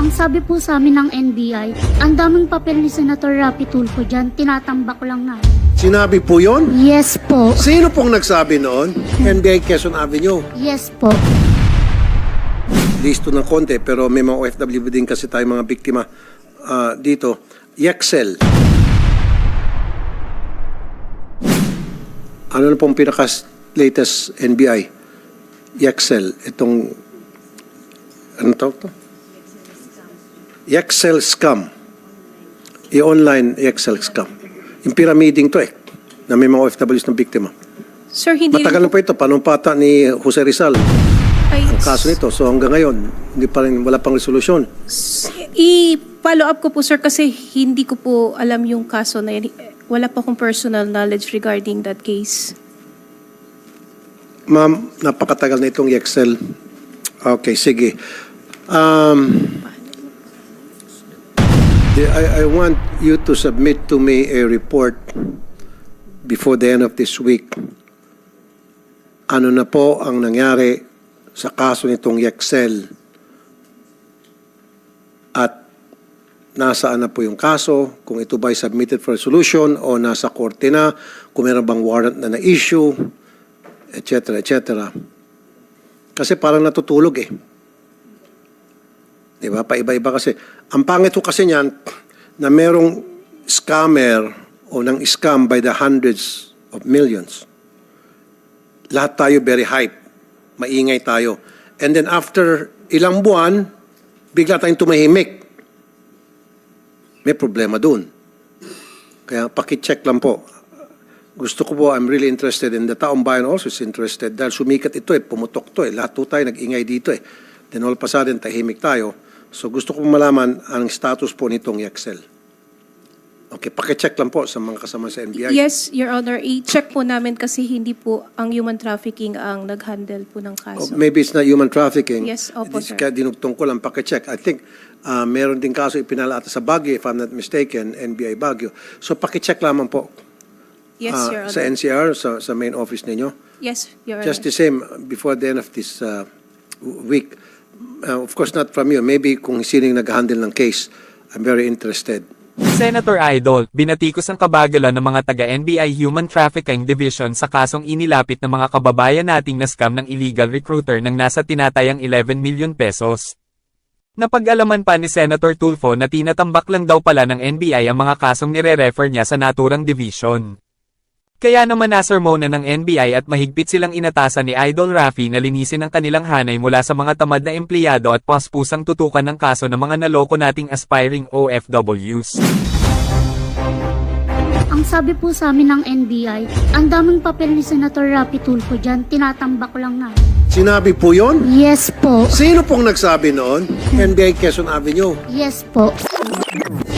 Ang sabi po sa amin ng NBI, ang daming papel ni Senator Rapi Tulfo dyan, tinatambak lang nga. Sinabi po yon? Yes po. Sino pong nagsabi noon? NBI Quezon Avenue. Yes po. Listo ng konti, pero may mga OFW din kasi tayo mga biktima ah, dito. Yexel. Ano na pong pinaka latest NBI? Yexel. Itong, ano tawag to? Yexel scam. I-online Yexel scam. Yung pyramiding to eh, na may mga OFWs ng biktima. Sir, hindi Matagal na po ito, panumpata ni Jose Rizal ay, ang kaso nito. So hanggang ngayon, hindi pa rin, wala pang resolusyon. I-follow up ko po, sir, kasi hindi ko po alam yung kaso na yan. Wala pa akong personal knowledge regarding that case. Ma'am, napakatagal na itong Excel. Okay, sige. Um, I, I want you to submit to me a report before the end of this week. Ano na po ang nangyari sa kaso nitong Excel at nasaan na po yung kaso, kung ito ba ay submitted for resolution o nasa korte na, kung meron bang warrant na na-issue, etc., etc. Kasi parang natutulog eh. Di ba? Paiba-iba kasi. Ang pangit ko kasi niyan, na merong scammer o nang scam by the hundreds of millions. Lahat tayo very hype. Maingay tayo. And then after ilang buwan, bigla tayong tumahimik. May problema dun. Kaya pakicheck lang po. Gusto ko po, I'm really interested in the taong bayan also is interested dahil sumikat ito eh, pumutok to eh. Lahat po tayo nag-ingay dito eh. Then all of a sudden, tahimik tayo. So gusto ko malaman ang status po nitong Excel. Okay, pakicheck lang po sa mga kasama sa NBI. Yes, Your Honor, i-check po namin kasi hindi po ang human trafficking ang nag-handle po ng Oh, kaso. maybe it's not human trafficking. Yes, opo, It's sir. Kaya dinugtong ko lang, pakicheck. I think uh, meron din kaso ipinala ata sa Baguio, if I'm not mistaken, NBI Baguio. So pakicheck lamang po Yes, uh, Your sa Honor. NCR, sa, sa main office ninyo. Yes, Your Honor. Just the same, before the end of this uh, week, uh, of course not from you, maybe kung sino yung nag-handle ng case, I'm very interested. Senator Idol, binatikos ang kabagalan ng mga taga-NBI Human Trafficking Division sa kasong inilapit ng mga kababayan nating na-scam ng illegal recruiter ng nasa tinatayang 11 million pesos. Napag-alaman pa ni Senator Tulfo na tinatambak lang daw pala ng NBI ang mga kasong nire-refer niya sa naturang division. Kaya naman nasermona ng NBI at mahigpit silang inatasan ni Idol Rafi na linisin ang kanilang hanay mula sa mga tamad na empleyado at paspusang tutukan ng kaso ng mga naloko nating aspiring OFWs. Ang sabi po sa amin ng NBI, ang daming papel ni Senator Rapi Tulfo dyan, tinatambak lang nga. Sinabi po yon? Yes po. Sino pong nagsabi noon? NBI Quezon Avenue. Yes po.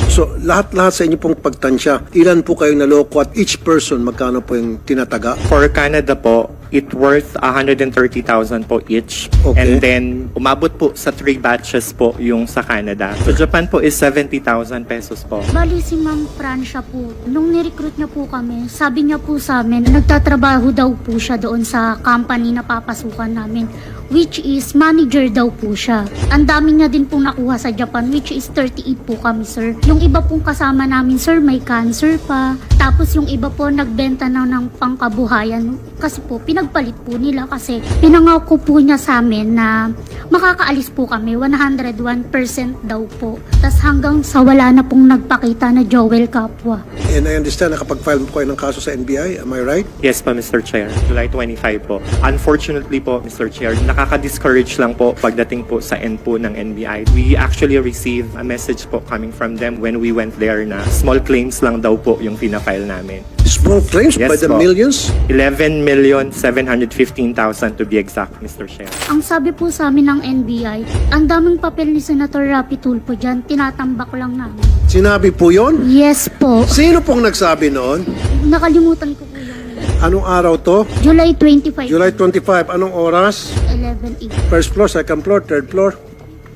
So, lahat-lahat sa inyo pong pagtansya, ilan po kayong naloko at each person, magkano po yung tinataga? For Canada po, it worth 130,000 po each. Okay. And then, umabot po sa three batches po yung sa Canada. So, Japan po is 70,000 pesos po. Bali si Ma'am Francia po, nung nirecruit niya po kami, sabi niya po sa amin, nagtatrabaho daw po siya doon sa company na papasukan namin, which is manager daw po siya. Ang dami niya din pong nakuha sa Japan, which is 38 po kami, sir. Yung iba pong kasama namin, sir, may cancer pa. Tapos yung iba po, nagbenta na ng pangkabuhayan. Kasi po, pinagpalit po nila kasi pinangako po niya sa amin na makakaalis po kami, 101% daw po. Tapos hanggang sa wala na pong nagpakita na Joel Kapwa. And I understand, nakapag-file po kayo ng kaso sa NBI, am I right? Yes po, Mr. Chair. July 25 po. Unfortunately po, Mr. Chair, nakaka-discourage lang po pagdating po sa end po ng NBI. We actually received a message po coming from them when we went there na small claims lang daw po yung pinafile namin. Small claims Yes by the po. millions? 11 million 715,000 to be exact, Mr. Chair. Ang sabi po sa amin ng NBI, ang daming papel ni Senator Rapi Tulfo dyan, tinatambak lang namin. Sinabi po yon? Yes po. Sino pong nagsabi noon? Nakalimutan ko po yung Anong araw to? July 25, July 25. Anong oras? 11, 8, First floor, second floor, third floor,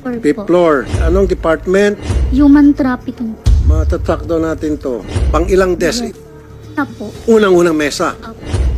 4 fifth po. floor. Anong department? Human trafficking Matatrack daw natin to. Pang ilang desk? Na po. Unang-unang mesa. Apo.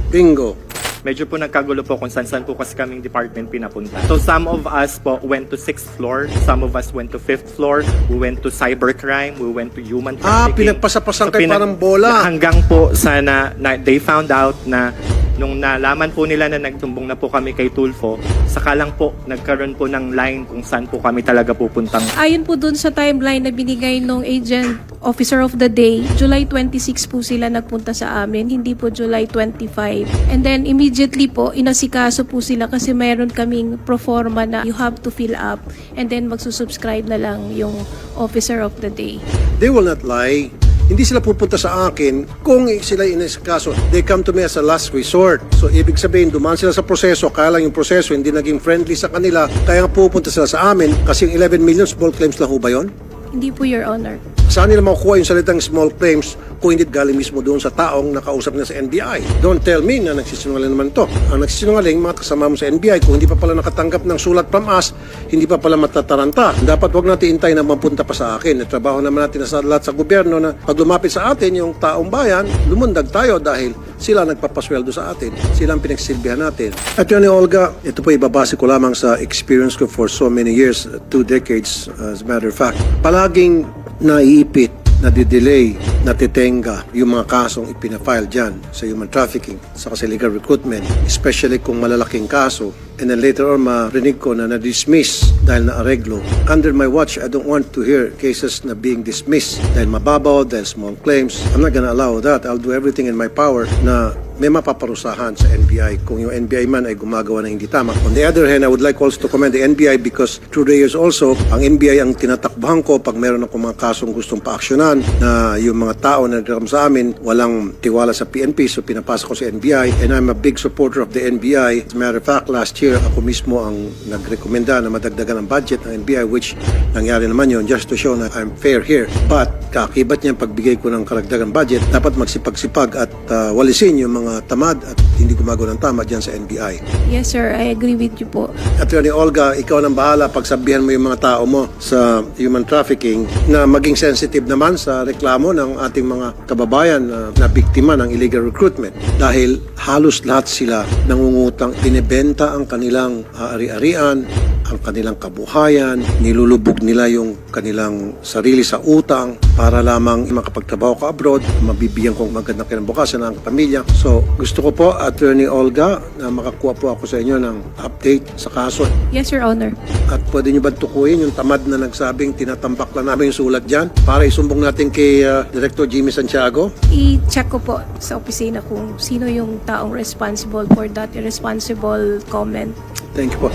Bingo. medyo po nagkagulo po kung saan-saan po kasi kaming department pinapunta. So some of us po went to 6th floor, some of us went to 5th floor, we went to cybercrime, we went to human Ah, trafficking. pinagpasapasan kayo parang bola. Hanggang po sana na they found out na nung nalaman po nila na nagtumbong na po kami kay Tulfo, saka lang po nagkaroon po ng line kung saan po kami talaga pupuntang. Ayon po dun sa timeline na binigay nung agent officer of the day, July 26 po sila nagpunta sa amin, hindi po July 25. And then immediately po, inasikaso po sila kasi meron kaming proforma na you have to fill up and then magsusubscribe na lang yung officer of the day. They will not lie. Hindi sila pupunta sa akin kung sila inasikaso. They come to me as a last resort. So, ibig sabihin, dumaan sila sa proseso, kaya lang yung proseso hindi naging friendly sa kanila, kaya pupunta sila sa amin kasi yung 11 million small claims lang ho ba yun? Hindi po, Your Honor. Saan nila makukuha yung salitang small claims kung hindi galing mismo doon sa taong nakausap nila sa NBI? Don't tell me na nagsisinungaling naman to. Ang nagsisinungaling, mga kasama mo sa NBI, kung hindi pa pala nakatanggap ng sulat from us, hindi pa pala matataranta. Dapat wag natin intay na mapunta pa sa akin. Trabaho naman natin sa lahat sa gobyerno na pag lumapit sa atin yung taong bayan, lumundag tayo dahil sila nagpapasweldo sa atin. Sila ang pinagsilbihan natin. At yun ni Olga, ito po ibabase ko lamang sa experience ko for so many years, two decades as a matter of fact. Palaging naiipit, nadidelay, natitenga yung mga kasong ipinafile dyan sa human trafficking, sa illegal recruitment, especially kung malalaking kaso, and then later on marinig ko na na-dismiss dahil na-areglo. Under my watch, I don't want to hear cases na being dismissed dahil mababaw, dahil small claims. I'm not gonna allow that. I'll do everything in my power na may mapaparusahan sa NBI kung yung NBI man ay gumagawa ng hindi tama. On the other hand, I would like also to commend the NBI because through the years also, ang NBI ang tinatakbuhan ko pag meron ako mga kasong gustong paaksyonan na yung mga tao na nagreklam sa amin walang tiwala sa PNP so pinapasa ko sa NBI and I'm a big supporter of the NBI. As a matter of fact, last year ako mismo ang nagrekomenda na madagdagan ang budget ng NBI which nangyari naman yun just to show na I'm fair here. But kakibat niya pagbigay ko ng karagdagan budget, dapat magsipag-sipag at uh, walisin yung mga tamad at hindi gumagawa ng tama dyan sa NBI. Yes, sir. I agree with you po. Attorney Olga, ikaw nang bahala pagsabihan mo yung mga tao mo sa human trafficking na maging sensitive naman sa reklamo ng ating mga kababayan na, na biktima ng illegal recruitment. Dahil halos lahat sila nangungutang, binibenta ang kanilang ah, ari-arian, ang kanilang kabuhayan, nilulubog nila yung kanilang sarili sa utang para lamang makapagtrabaho ka abroad, mabibigyan kong magandang kinabukasan ng pamilya. So, gusto ko po, Attorney Olga, na makakuha po ako sa inyo ng update sa kaso. Yes, Your Honor. At pwede nyo ba tukuyin yung tamad na nagsabing tinatambak lang namin yung sulat dyan para isumbong natin kay uh, Director Jimmy Santiago? I-check ko po sa opisina kung sino yung taong responsible for that irresponsible comment. Thank you po.